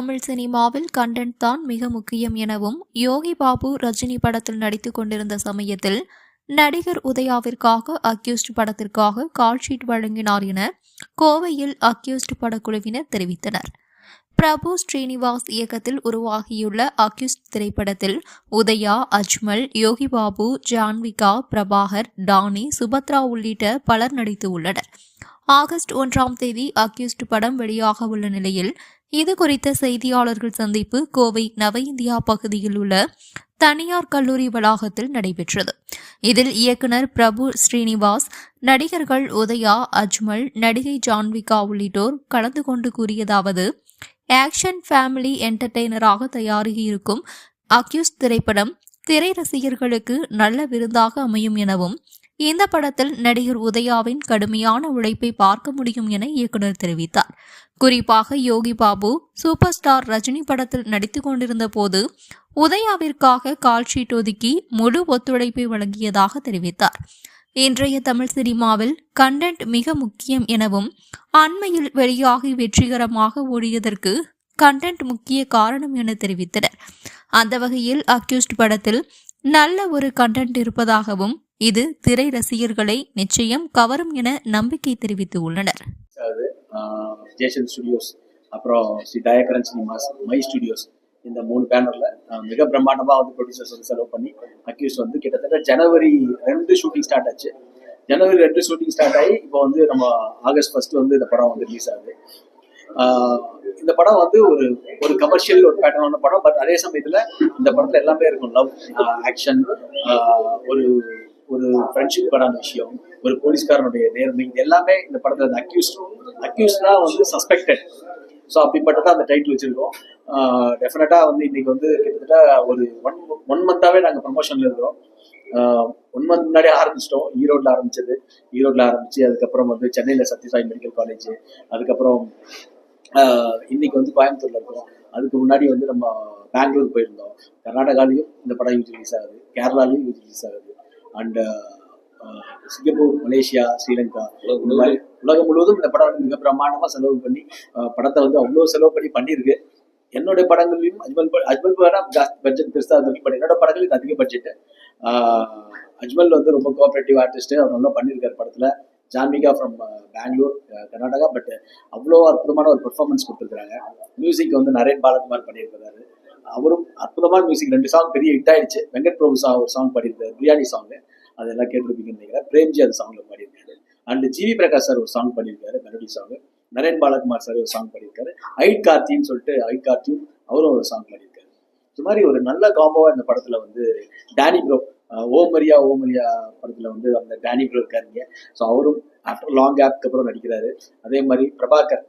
தமிழ் சினிமாவில் கண்டென்ட் தான் மிக முக்கியம் எனவும் யோகி பாபு ரஜினி படத்தில் நடித்துக் கொண்டிருந்த சமயத்தில் நடிகர் உதயாவிற்காக அக்யூஸ்ட் படத்திற்காக கால்ஷீட் வழங்கினார் என கோவையில் அக்யூஸ்ட் படக்குழுவினர் தெரிவித்தனர். பிரபு ஸ்ரீனிவாஸ் இயக்கத்தில் உருவாகியுள்ள அக்யூஸ்ட் திரைப்படத்தில் உதயா அஜ்மல் யோகி பாபு ஜான்விகா பிரபாகர் டானி சுபத்ரா உள்ளிட்ட பலர் நடித்து உள்ளனர். ஆகஸ்ட் ஒன்றாம் தேதி அக்யூஸ்ட் படம் வெளியாக உள்ள நிலையில் இது குறித்த செய்தியாளர்கள் சந்திப்பு கோவை நவ இந்தியா பகுதியில் உள்ள தனியார் கல்லூரி வளாகத்தில் நடைபெற்றது. இதில் இயக்குனர் பிரபு ஸ்ரீனிவாஸ் நடிகர்கள் உதயா அஜ்மல் நடிகை ஜான்விகா உள்ளிட்டோர் கலந்து கொண்டு கூறியதாவது ஆக்ஷன் ஃபேமிலி என்டர்டெய்னராக தயாராகியிருக்கும் அக்யூஸ் திரைப்படம் திரை ரசிகர்களுக்கு நல்ல விருந்தாக அமையும் எனவும் இந்த படத்தில் நடிகர் உதயாவின் கடுமையான உழைப்பை பார்க்க முடியும் என இயக்குனர் தெரிவித்தார். குறிப்பாக யோகி பாபு சூப்பர் ஸ்டார் ரஜினி படத்தில் நடித்துக் கொண்டிருந்த போது உதயாவிற்காக கால்ஷீட் ஒதுக்கி முழு ஒத்துழைப்பை வழங்கியதாக தெரிவித்தார். இன்றைய தமிழ் சினிமாவில் கண்டென்ட் மிக முக்கியம் எனவும் அண்மையில் வெளியாகி வெற்றிகரமாக ஓடியதற்கு கண்டென்ட் முக்கிய காரணம் என தெரிவித்தனர். அந்த வகையில் அக்யூஸ்ட் படத்தில் நல்ல ஒரு கண்டென்ட் இருப்பதாகவும் இது திரை ரசிகர்களை நிச்சயம் கவரும் என நம்பிக்கை தெரிவித்து உள்ளனர். ஜேசன் ஸ்டுடியோஸ் அப்புறம் Sri Dayakaran cinemas my studios இந்த மூணு பேனர்ல மிக பிரம்மாண்டமா வந்து ப்ரொடியூசர்ஸ் வந்து செலவு பண்ணி அக்யூஸ் வந்து கிட்டத்தட்ட ஜனவரி ரெண்டு ஷூட்டிங் ஸ்டார்ட் ஆச்சு. ஜனவரி ரெண்டு ஷூட்டிங் ஸ்டார்ட் ஆகி இப்போ வந்து நம்ம ஆகஸ்ட் ஃபர்ஸ்ட் வந்து இந்த படம் வந்து ரிலீஸ் ஆகுது. இந்த படம் வந்து ஒரு ஒரு கமர்ஷியல் ஒரு பேட்டர்னான படம் பட் அதே சமயத்துல இந்த படத்துல எல்லாமே இருக்கும். லவ் ஆக்ஷன் ஒரு ஒரு ஃப்ரெண்ட்ஷிப் படம் விஷயம் ஒரு போலீஸ்காரனுடைய நேர்மை இது எல்லாமே இந்த படத்துல அந்த அக்யூஸ்ட் அக்யூஸ்டா வந்து சஸ்பெக்டட் ஸோ அப்படிப்பட்டதான் அந்த டைட்டில் வச்சிருக்கோம். டெஃபினட்டா வந்து இன்னைக்கு வந்து கிட்டத்தட்ட ஒரு ஒன் ஒன் மந்தாவே நாங்கள் ப்ரமோஷன்ல இருக்கிறோம். ஒன் மந்த் முன்னாடியே ஆரம்பிச்சிட்டோம். ஈரோட்ல ஆரம்பிச்சது. ஈரோட்ல ஆரம்பிச்சு அதுக்கப்புறம் வந்து சென்னையில் சத்யசாய் மெடிக்கல் காலேஜ் அதுக்கப்புறம் இன்னைக்கு வந்து கோயம்புத்தூர்ல இருக்கிறோம். அதுக்கு முன்னாடி வந்து நம்ம பெங்களூர் போயிருந்தோம். கர்நாடகாலையும் இந்த படம் யூஸ் ரிலீஸ் ஆகுது. கேரளாலையும் யூஸ் ரிலீஸ் ஆகுது. அண்ட் சிங்கப்பூர் மலேசியா ஸ்ரீலங்கா இந்த மாதிரி உலகம் முழுவதும் இந்த படம் வந்து மிக பிரமாண்டமா செலவு பண்ணி படத்தை வந்து அவ்வளோ செலவு பண்ணி பண்ணியிருக்கு. என்னுடைய படங்கள்லையும் அஜ்மல் அஜ்மல் வேணா ஜாஸ்தி பட்ஜெட் பெருசா இருக்கு பட் என்னோட படங்கள் இது அதிக பட்ஜெட் அஜ்மல் வந்து ரொம்ப கோஆபரேட்டிவ் ஆர்டிஸ்ட் அவர் நல்லா பண்ணியிருக்காரு படத்துல. ஜான்விகா ஃப்ரம் பெங்களூர் கர்நாடகா பட் அவ்வளோ அற்புதமான ஒரு பெர்ஃபார்மன்ஸ் கொடுத்துருக்காங்க மியூசிக் வந்து நரேன் பாலகுமார் பண்ணியிருக்கிறாரு. அவரும் அற்புதமான மியூசிக் ரெண்டு சாங் பெரிய ஹிட் ஆயிடுச்சு. வெங்கட் பிரபு சா ஒரு சாங் பாடியிருந்தார் பிரியாணி சாங் அதெல்லாம் கேட்டிருப்பீங்கன்னு நினைக்கிறேன். பிரேம்ஜி அந்த சாங்ல பாடியிருக்காரு. அண்ட் ஜிவி பிரகாஷ் சார் ஒரு சாங் பண்ணியிருக்காரு melody song Naren Balakumar sir ஒரு சாங் பண்ணியிருக்காரு ஐட் கார்த்தின்னு சொல்லிட்டு ஐட் கார்த்தியும் அவரும் ஒரு சாங் பண்ணியிருக்காரு இது மாதிரி ஒரு நல்ல காம்போவா இந்த படத்துல வந்து டேனி ப்ரோ ஓமரியா ஓமரியா படத்துல வந்து அந்த டேனி ப்ரோ இருக்காருங்க. ஸோ அவரும் ஆஃப்டர் லாங் கேப்க்கு அப்புறம் நடிக்கிறாரு. அதே மாதிரி பிரபாகர்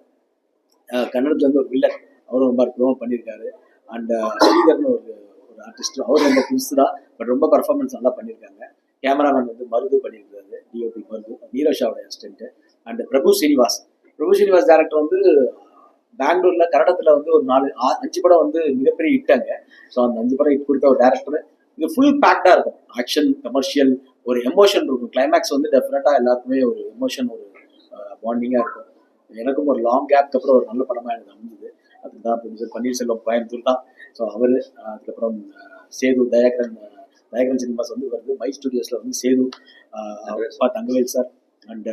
கன்னடத்துல இருந்து ஒரு வில்லன் அவரும் ரொம்ப அற்புதமாக பண்ணியிருக்காரு. அண்ட் uh, ஸ்ரீதர்னு ஒரு ஒரு ஆர்டிஸ்ட் அவர் ரொம்ப புதுசு தான். பட் ரொம்ப பர்ஃபார்மன்ஸ் நல்லா பண்ணியிருக்காங்க கேமராமேன் வந்து மருது பண்ணியிருக்காரு DOP Marudhu. நீரோஷாவோட assistant and Prabhu Srinivas Prabhu Srinivas director வந்து பெங்களூர்ல கன்னடத்துல வந்து ஒரு நாலு அஞ்சு படம் வந்து மிகப்பெரிய ஹிட்டாங்க ஸோ அந்த அஞ்சு படம் ஹிட் கொடுத்த ஒரு டேரக்டர் இது ஃபுல் பேக்டா இருக்கும். ஆக்ஷன் கமர்ஷியல் ஒரு எமோஷன் இருக்கும். கிளைமேக்ஸ் வந்து டெஃபினட்டா எல்லாருக்குமே ஒரு எமோஷன் ஒரு uh, பாண்டிங்கா இருக்கும். எனக்கும் ஒரு லாங் கேப்க்கு அப்புறம் ஒரு நல்ல படமா எனக்கு அமைஞ்சது. தான் ப்ரொடியூசர் பன்னீர்செல்வம் கோயம்புத்தூர் தான். ஸோ அவர் அதுக்கப்புறம் சேது தயாகரன் தயாகரன் சினிமாஸ் வந்து வருது. மை ஸ்டுடியோஸ்ல வந்து சேது தங்கவேல் சார். அண்ட்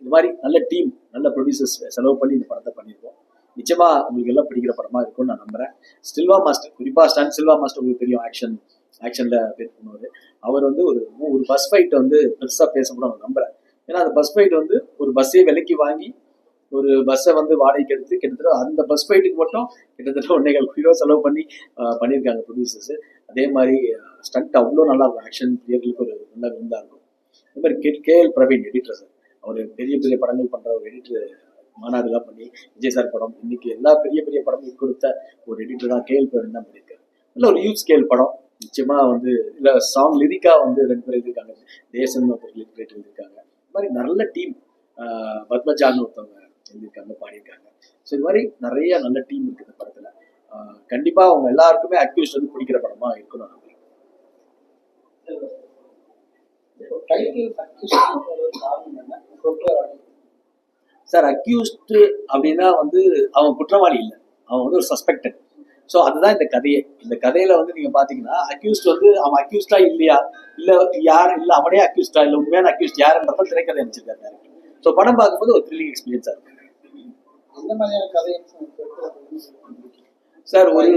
இந்த மாதிரி நல்ல டீம் நல்ல ப்ரொடியூசர்ஸ் செலவு பண்ணி இந்த படத்தை பண்ணியிருக்கோம். நிச்சயமா உங்களுக்கு எல்லாம் பிடிக்கிற படமா இருக்கும்னு நான் நம்புறேன். ஸ்டில்வா மாஸ்டர் குறிப்பா ஸ்டன் சில்வா மாஸ்டர் உங்களுக்கு தெரியும் ஆக்ஷன் ஆக்ஷன்ல பேர் பண்ணுவாரு அவர் வந்து ஒரு ஒரு பஸ் ஃபைட் வந்து பெருசா பேசப்படும் நான் நம்புறேன். ஏன்னா அந்த பஸ் ஃபைட் வந்து ஒரு பஸ்ஸே விலைக்கு வாங்கி ஒரு பஸ்ஸை வந்து வாடகைக்கு எடுத்து கிட்டத்தட்ட அந்த பஸ் ஃபைட்டுக்கு மட்டும் கிட்டத்தட்ட ஒன்னைகள் ஹீரோ செலவு பண்ணி பண்ணியிருக்காங்க ப்ரொடியூசர்ஸ் அதே மாதிரி ஸ்டண்ட் அவ்வளோ நல்லா இருக்கும். ஆக்ஷன் பிளேயர்களுக்கு ஒரு நல்ல விருந்தாக இருக்கும். அதே மாதிரி K K L Praveen editor sir அவர் பெரிய பெரிய படங்கள் பண்ணுற ஒரு எடிட்டர் மாநாடுலாம் பண்ணி விஜய் சார் படம் இன்னைக்கு எல்லா பெரிய பெரிய படமும் கொடுத்த ஒரு எடிட்டர் தான் கேஎல் பிரவீன் தான் பண்ணியிருக்காரு. நல்ல ஒரு யூத் ஸ்கேல் படம். நிச்சயமா வந்து இல்லை சாங் லிரிக்கா வந்து ரெண்டு பேர் எழுதியிருக்காங்க. தேசன் ஒருத்தர் லிரிக் எழுதியிருக்காங்க. இந்த மாதிரி நல்ல டீம் பத்மஜான்னு ஒருத்தவங்க எழுதியிருக்காங்க பாடியிருக்காங்க. ஸோ இது மாதிரி நிறைய நல்ல டீம் இருக்கு இந்த படத்துல. கண்டிப்பா அவங்க எல்லாருக்குமே அக்யூஸ்ட் வந்து பிடிக்கிற படமா இருக்கணும் குற்றவாளி. சார் அக்யூஸ்ட் அப்படின்னா வந்து அவன் குற்றவாளி இல்லை. அவன் வந்து ஒரு சஸ்பெக்டட் ஸோ அதுதான் இந்த கதையே. இந்த கதையில வந்து நீங்க பாத்தீங்கன்னா அக்யூஸ்ட் வந்து அவன் அக்யூஸ்டா இல்லையா? இல்ல யார் இல்ல அவனே அக்யூஸ்டா இல்ல உண்மையான அக்யூஸ்ட் யாருன்றத திரைக்கதை அமைச்சிருக்காரு ஸோ படம் பார்க்கும்போது ஒரு த்ரில்லிங் எக்ஸ்பீரியன்ஸா இருக்கு. அந்த மாதிரியான கதை சார் ஒரு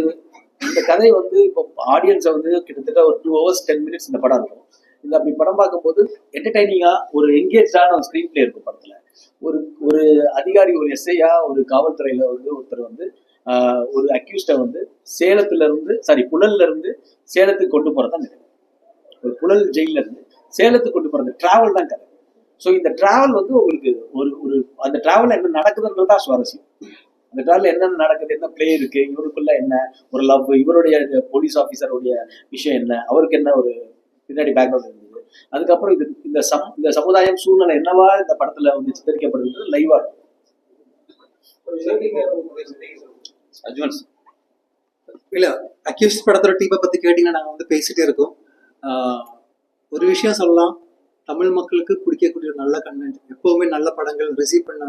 இந்த கதை வந்து இப்போ ஆடியன்ஸை வந்து கிட்டத்தட்ட ஒரு டூ ஹவர்ஸ் டென் மினிட்ஸ் இந்த படம் இருக்கும். இந்த அப்படி படம் பார்க்கும்போது என்டர்டைனிங்காக ஒரு என்கேஜான ஒரு ஸ்க்ரீன் பிளே இருக்கும் படத்தில். ஒரு ஒரு அதிகாரி ஒரு எஸ்ஐயா ஒரு காவல்துறையில் வந்து ஒருத்தர் வந்து ஒரு அக்யூஸ்டை வந்து சேலத்துல இருந்து சாரி புழல்ல இருந்து சேலத்துக்கு கொண்டு போறது தான் கதை ஒரு புழல் ஜெயில இருந்து சேலத்துக்கு கொண்டு போறது டிராவல் தான் கதை. ஸோ இந்த டிராவல் வந்து உங்களுக்கு ஒரு ஒரு அந்த டிராவல் என்ன நடக்குதுன்றது தான் சுவாரஸ்யம். அந்த டிராவல் என்னென்ன நடக்குது என்ன பிளே இருக்கு இவருக்குள்ள என்ன ஒரு லவ் இவருடைய போலீஸ் ஆஃபீஸருடைய விஷயம் என்ன அவருக்கு என்ன ஒரு பின்னாடி பேக்ரவுண்ட் இருந்தது. அதுக்கப்புறம் இது இந்த சம் இந்த சமுதாயம் சூழ்நிலை என்னவா இந்த படத்துல வந்து சித்தரிக்கப்படுகிறது லைவா இருக்கும். அட்வான்ஸ் இல்ல அக்யூஸ்ட் படத்தோட டீமை பத்தி கேட்டீங்கன்னா நாங்க வந்து பேசிட்டே இருக்கோம். ஒரு விஷயம் சொல்லலாம். தமிழ் மக்களுக்கு பிடிக்கக்கூடிய நல்ல கண்டென்ட் எப்பவுமே நல்ல படங்கள் ரிசீவ் பண்ண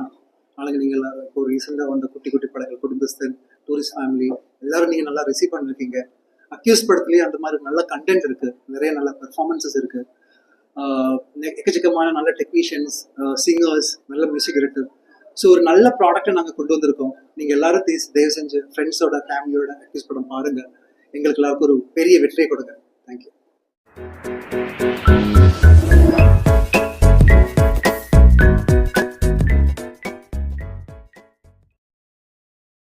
ஆளுங்க நீங்கள் இப்போ ரீசெண்டாக வந்த குட்டி குட்டி படங்கள் குடும்பஸ்தன் டூரிஸ்ட் ஃபேமிலி எல்லாரும் நீங்கள் நல்லா ரிசீவ் பண்ணிருக்கீங்க. அக்யூஸ் படத்துலேயே அந்த மாதிரி நல்ல கண்டென்ட் இருக்குது நிறைய நல்ல பெர்ஃபார்மன்சஸ் இருக்குது எக்கச்சக்கமான நல்ல டெக்னீஷியன்ஸ் சிங்கர்ஸ் நல்ல மியூசிக் இருக்குது ஸோ ஒரு நல்ல ப்ராடக்ட்டை நாங்கள் கொண்டு வந்திருக்கோம். நீங்கள் எல்லாரும் தீஸ் தயவு செஞ்சு ஃப்ரெண்ட்ஸோட ஃபேமிலியோட அக்யூஸ் படம் பாருங்கள் எங்களுக்கு எல்லாருக்கும் ஒரு பெரிய வெற்றியை கொடுங்க. தேங்க்யூ